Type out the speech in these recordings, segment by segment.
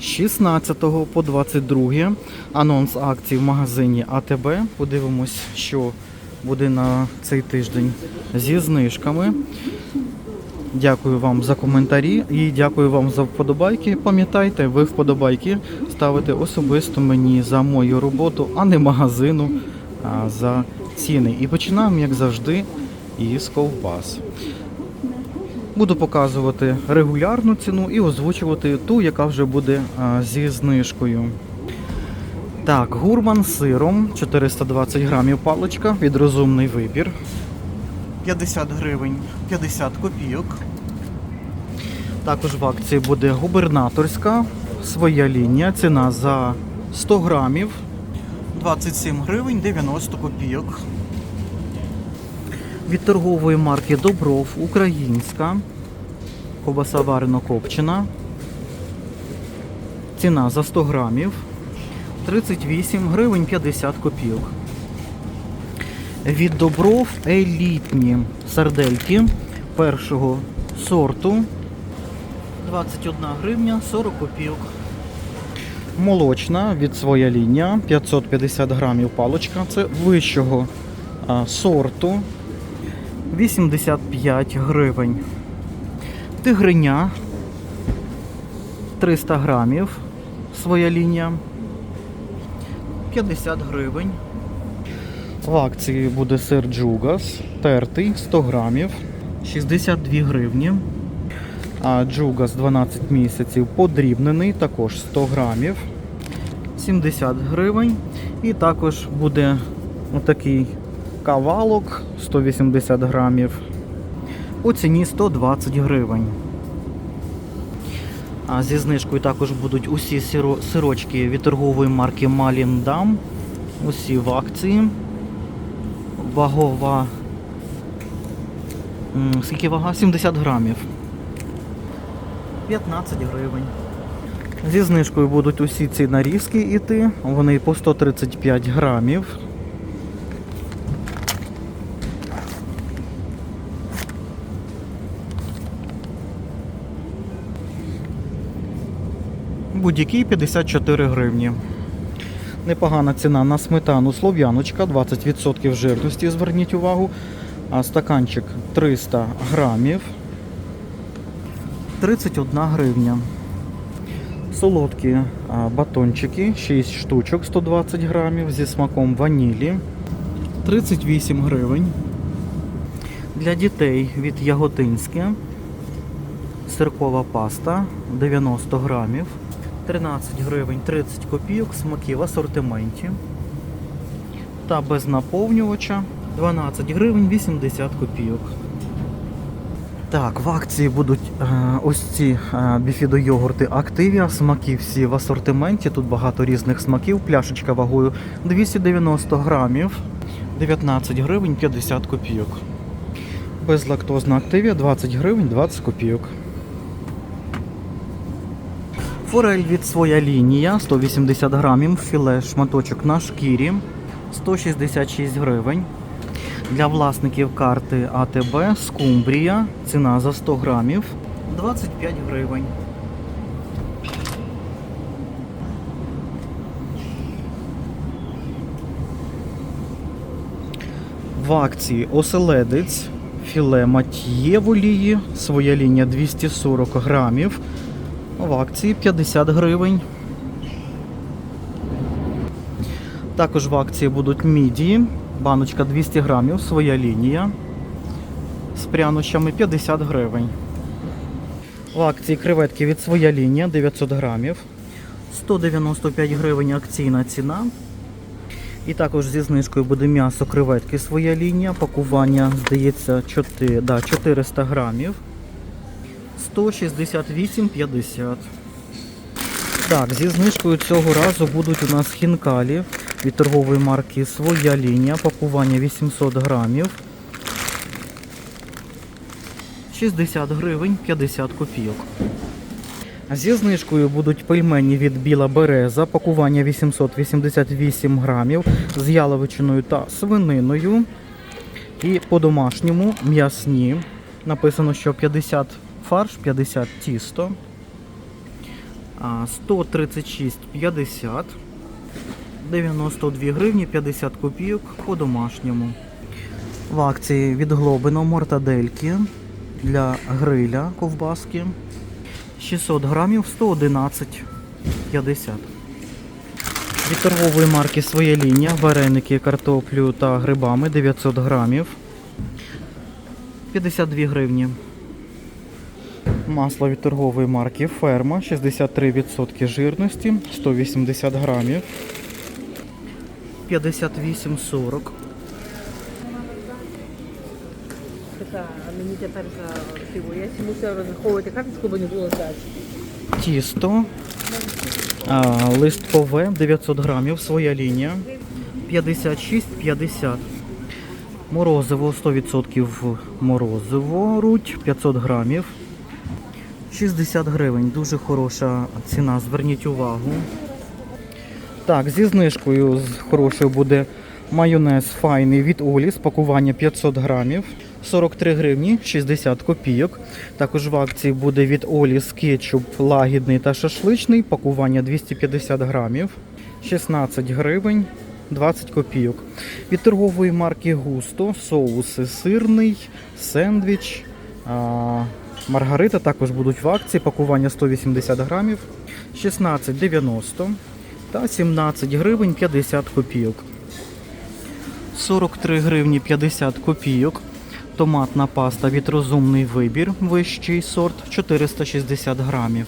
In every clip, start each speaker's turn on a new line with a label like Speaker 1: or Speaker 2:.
Speaker 1: з 16 по 22 анонс акцій в магазині АТБ. Подивимось, що буде на цей тиждень зі знижками. Дякую вам за коментарі і дякую вам за вподобайки. Пам'ятайте, ви вподобайки ставите особисто мені за мою роботу, а не магазину а, за ціни. І починаємо, як завжди, із ковбас. Буду показувати регулярну ціну і озвучувати ту, яка вже буде зі знижкою. Так, гурман з сиром 420 грамів паличка від розумний вибір. 50 гривень 50 копійок. Також в акції буде губернаторська, своя лінія, ціна за 100 грамів 27 гривень 90 копійок. Від торгової марки Добров Українська. Ковбаса варено копчена. Ціна за 100 грамів 38 гривень 50 копійок. Від Добров елітні сардельки першого сорту 21 гривня 40 копійок. Молочна від своя лінія 550 грамів палочка. Це вищого сорту 85 гривень. Тигриня 300 грамів. Своя лінія 50 гривень. В акції буде сир Джугас, тертий 100 грамів, 62 гривні. А Джугас 12 місяців подрібнений, також 100 грамів, 70 гривень. І також буде отакий кавалок 180 грамів у ціні 120 гривень. А зі знижкою також будуть усі сирочки від торгової марки Маліндам. Усі в акції. Вагова. Скільки вага? 70 грамів. 15 гривень. Зі знижкою будуть усі ці нарізки йти. Вони по 135 грамів. Будь-який 54 гривні. Непогана ціна на сметану Слов'яночка, 20% жирності, зверніть увагу. А стаканчик 300 грамів. 31 гривня. Солодкі батончики, 6 штучок 120 грамів зі смаком ванілі. 38 гривень. Для дітей від Яготинське. Сиркова паста 90 грамів. 13 гривень 30 копійок, смаки в асортименті. Та без наповнювача 12 гривень 80 копійок. Так, в акції будуть е, ось ці е, біфідо-йогурти Активія. Смаки всі в асортименті. Тут багато різних смаків. Пляшечка вагою 290 грамів, 19 гривень 50 копійок. Безлактозна Активія 20 гривень 20 копійок. Форель від своя лінія 180 грамів, філе шматочок на шкірі 166 гривень. Для власників карти АТБ скумбрія. Ціна за 100 грамів 25 гривень. В акції оселедець, філе мат'є в олії, своя лінія 240 грамів. В акції 50 гривень. Також в акції будуть мідії. Баночка 200 грамів, своя лінія. З прянощами 50 гривень. В акції креветки від своя лінія 900 грамів. 195 гривень акційна ціна. І також зі знижкою буде м'ясо креветки своя лінія. Пакування, здається, 4, да, 400 грамів. 168,50. Так, зі знижкою цього разу будуть у нас хінкалі від торгової марки Своя лінія. Пакування 800 грамів. 60 гривень 50 копійок. Зі знижкою будуть пельмені від Біла Береза, пакування 888 грамів з яловичиною та свининою. І по-домашньому м'ясні. Написано, що 50 фарш, 50 тісто. а, 136,50, 92 гривні 50 копійок по-домашньому. В акції від Глобино мортадельки для гриля ковбаски 600 грамів 111,50. Від торгової марки Своя лінія вареники, картоплю та грибами 900 грамів 52 гривні. Масло від торгової марки Ферма 63% жирності 180 грамів 58,40.
Speaker 2: Така, мені тепер за. Я мусила розраховувати карточку, бо не було здачі.
Speaker 1: Тісто а, листкове 900 грамів, своя лінія 56,50. Морозиво 100% морозиво руть 500 грамів. 60 гривень. Дуже хороша ціна, зверніть увагу. Так, зі знижкою хорошою буде майонез файний від Оліс, пакування 500 грамів. 43 гривні 60 копійок. Також в акції буде від Оліс кетчуп лагідний та шашличний, пакування 250 грамів. 16 гривень 20 копійок. Від торгової марки Густо соуси сирний, сендвіч, а, маргарита також будуть в акції, пакування 180 грамів, 16,90 та 17 гривень 50 копійок. 43 гривні 50 копійок. Томатна паста від розумний вибір, вищий сорт 460 грамів.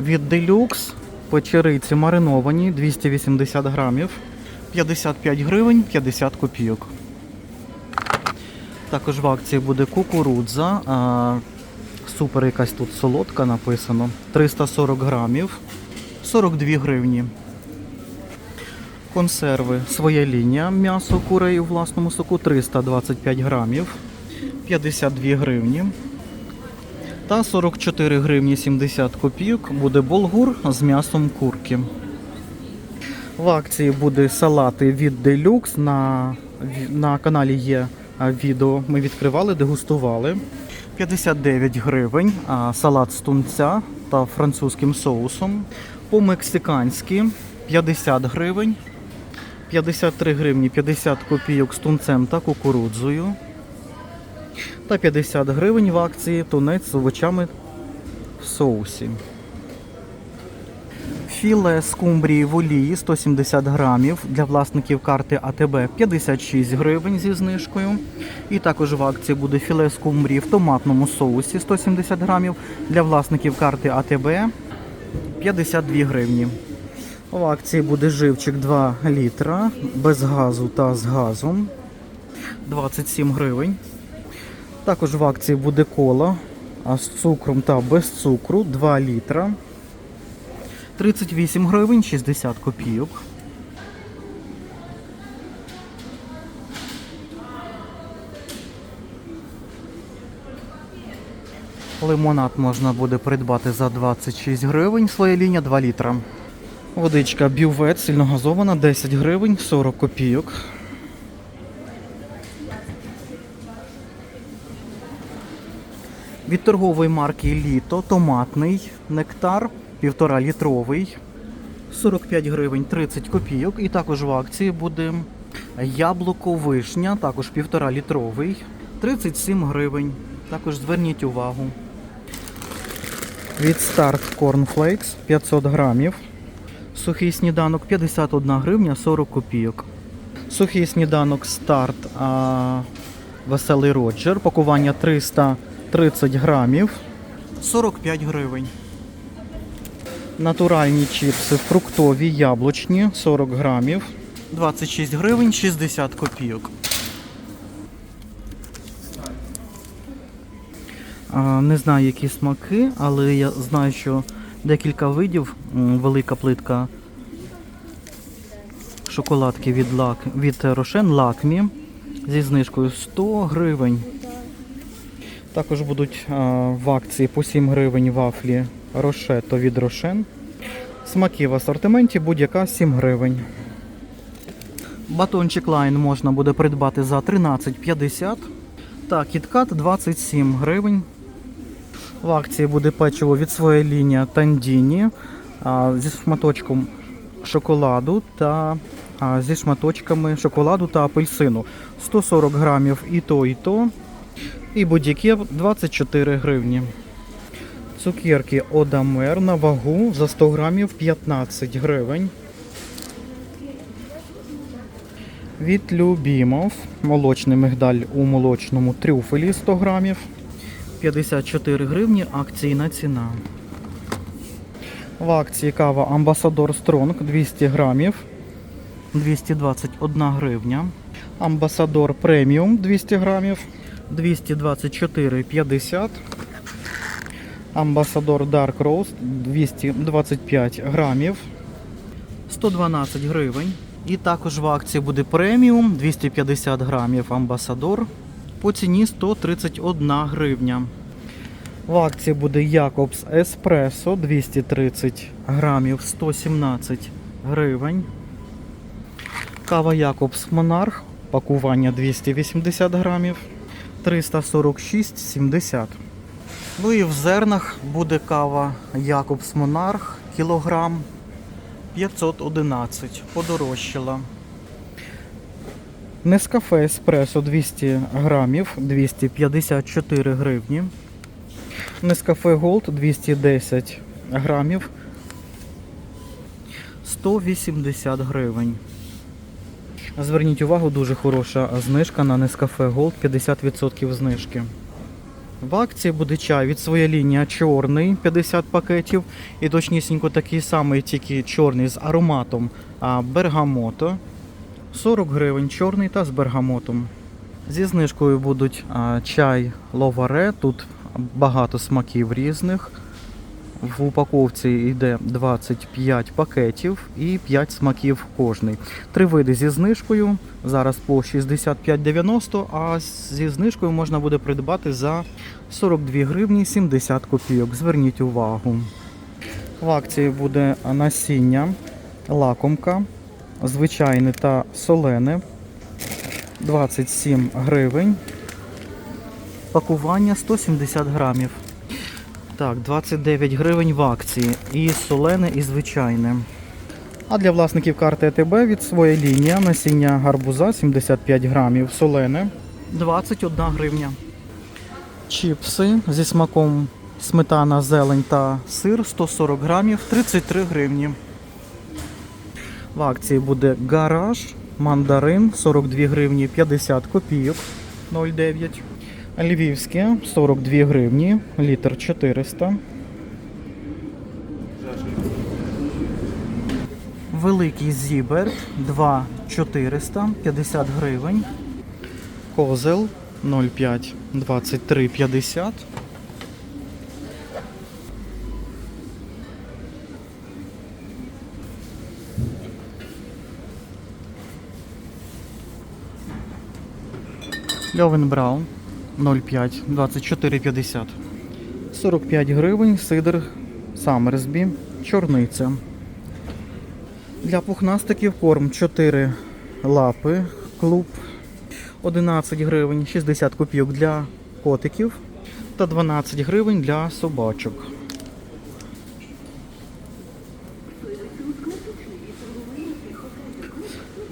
Speaker 1: Від Deluxe печериці мариновані 280 грамів, 55 гривень 50 копійок. Також в акції буде кукурудза. Супер якась тут солодка написано. 340 грамів, 42 гривні. Консерви своя лінія. М'ясо курей у власному соку 325 грамів, 52 гривні. Та 44 гривні 70 копійок буде болгур з м'ясом курки. В акції буде салати від Deluxe. На, на каналі є відео. Ми відкривали, дегустували. 59 гривень. Салат з тунця та французьким соусом. По-мексиканськи 50 гривень. 53 гривні 50 копійок з тунцем та кукурудзою. Та 50 гривень в акції тунець з овочами в соусі. Філе скумбрії в олії 170 грамів для власників карти АТБ 56 гривень зі знижкою. І також в акції буде філе скумбрії в томатному соусі 170 грамів для власників карти АТБ 52 гривні. В акції буде живчик 2 літра без газу та з газом 27 гривень. Також в акції буде кола з цукром та без цукру 2 літра 38 гривень 60 копійок. Лимонад можна буде придбати за 26 гривень, своя лінія 2 літра. Водичка бювет сильногазована 10 гривень 40 копійок. Від торгової марки Літо томатний нектар 1,5 літровий 45 гривень 30 копійок. І також в акції буде яблуко вишня, також 1,5 літровий 37 гривень. Також зверніть увагу. Від старт Cornflakes 500 грамів. Сухий сніданок 51 гривня 40 копійок. Сухий сніданок старт а, Веселий Роджер. Пакування 330 грамів 45 гривень. Натуральні чіпси фруктові яблучні 40 грамів 26 гривень 60 копійок. Не знаю, які смаки, але я знаю, що декілька видів. Велика плитка шоколадки від, лак, від Рошен Лакмі зі знижкою 100 гривень. Також будуть в акції по 7 гривень вафлі Рошето від Рошен. Смаки в асортименті будь-яка 7 гривень. Батончик лайн можна буде придбати за 13,50. Та кіткат 27 гривень. В акції буде печиво від своєї лінії Тандіні зі шматочком шоколаду та зі шматочками шоколаду та апельсину. 140 грамів і то, і то. І будь-яке 24 гривні. Цукерки Одамер на вагу за 100 грамів 15 гривень. Від Любімов молочний мигдаль у молочному трюфелі 100 грамів. 54 гривні акційна ціна. В акції кава Амбасадор Стронг 200 грамів. 221 гривня. Амбасадор преміум 200 грамів. 224,50. Амбасадор Dark Roast 225 грамів. 112 гривень. І також в акції буде преміум 250 грамів Амбасадор по ціні 131 гривня. В акції буде Якобс Еспресо 230 грамів 117 гривень. Кава Якобс Монарх пакування 280 грамів 346,70. Ну і в зернах буде кава Якобс Монарх кілограм 511. Подорожчала. Нескафе Еспресо 200 грамів 254 гривні. Нескафе Голд 210 грамів 180 гривень. Зверніть увагу, дуже хороша знижка на Нескафе Голд 50% знижки. В акції буде чай від своєї лінії чорний 50 пакетів. І точнісінько такий самий, тільки чорний з ароматом а, бергамото. 40 гривень чорний та з бергамотом. Зі знижкою будуть чай ловаре. Тут багато смаків різних. В упаковці йде 25 пакетів і 5 смаків кожний. Три види зі знижкою. Зараз по 65,90, а зі знижкою можна буде придбати за 42 гривні 70 копійок. Зверніть увагу. В акції буде насіння, лакомка, звичайне та солене. 27 гривень. Пакування 170 грамів. Так, 29 гривень в акції. І солене, і звичайне. А для власників карти АТБ від своєї лінії насіння гарбуза 75 грамів, солене 21 гривня. Чіпси зі смаком сметана, зелень та сир 140 грамів 33 гривні. В акції буде гараж, мандарин 42 гривні 50 копійок 0,9. Львівське 42 гривні, літр 400. Великий зіберт 2 400, 50 гривень. Козел 0,5, 23, 50. Льовен Браун 0,5, 24,50. 45 гривень, сидр Самерсбі, чорниця. Для пухнастиків корм 4 лапи, клуб 11 гривень, 60 копійок для котиків та 12 гривень для собачок.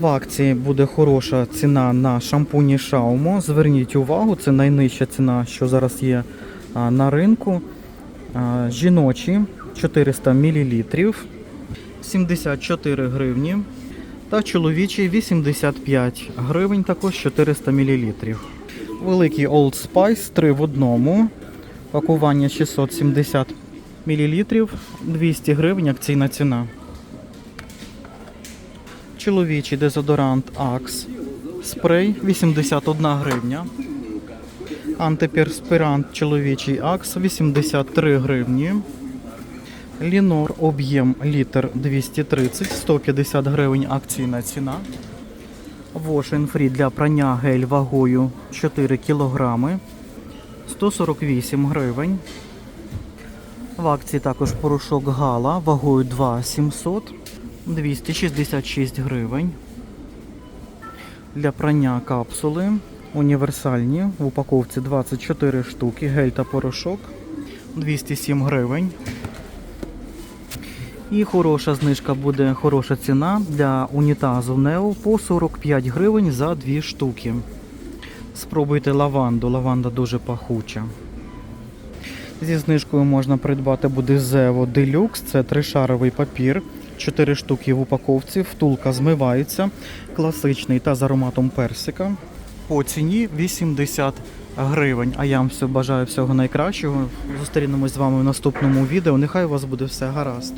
Speaker 1: В акції буде хороша ціна на шампуні Шаумо. Зверніть увагу, це найнижча ціна, що зараз є на ринку. Жіночі 400 мл 74 гривні. Та чоловічий 85 гривень, також 400 мл. Великий Old Spice 3 в одному. Пакування 670 мл, 200 гривень акційна ціна. Чоловічий дезодорант Axe. Спрей 81 гривня. Антиперспирант чоловічий Axe 83 гривні. Лінор об'єм літр 230, 150 гривень акційна ціна. Free для прання гель вагою 4 кілограми 148 гривень. В акції також порошок Гала вагою 2 700 266 гривень. Для прання капсули універсальні в упаковці 24 штуки, гель та порошок 207 гривень. І хороша знижка буде, хороша ціна для унітазу Нео по 45 гривень за дві штуки. Спробуйте лаванду, лаванда дуже пахуча. Зі знижкою можна придбати буде Zevo Deluxe, це тришаровий папір. 4 штуки в упаковці, втулка змивається, класичний та з ароматом персика. По ціні 80 гривень. А я вам все бажаю всього найкращого. Зустрінемось з вами в наступному відео. Нехай у вас буде все гаразд.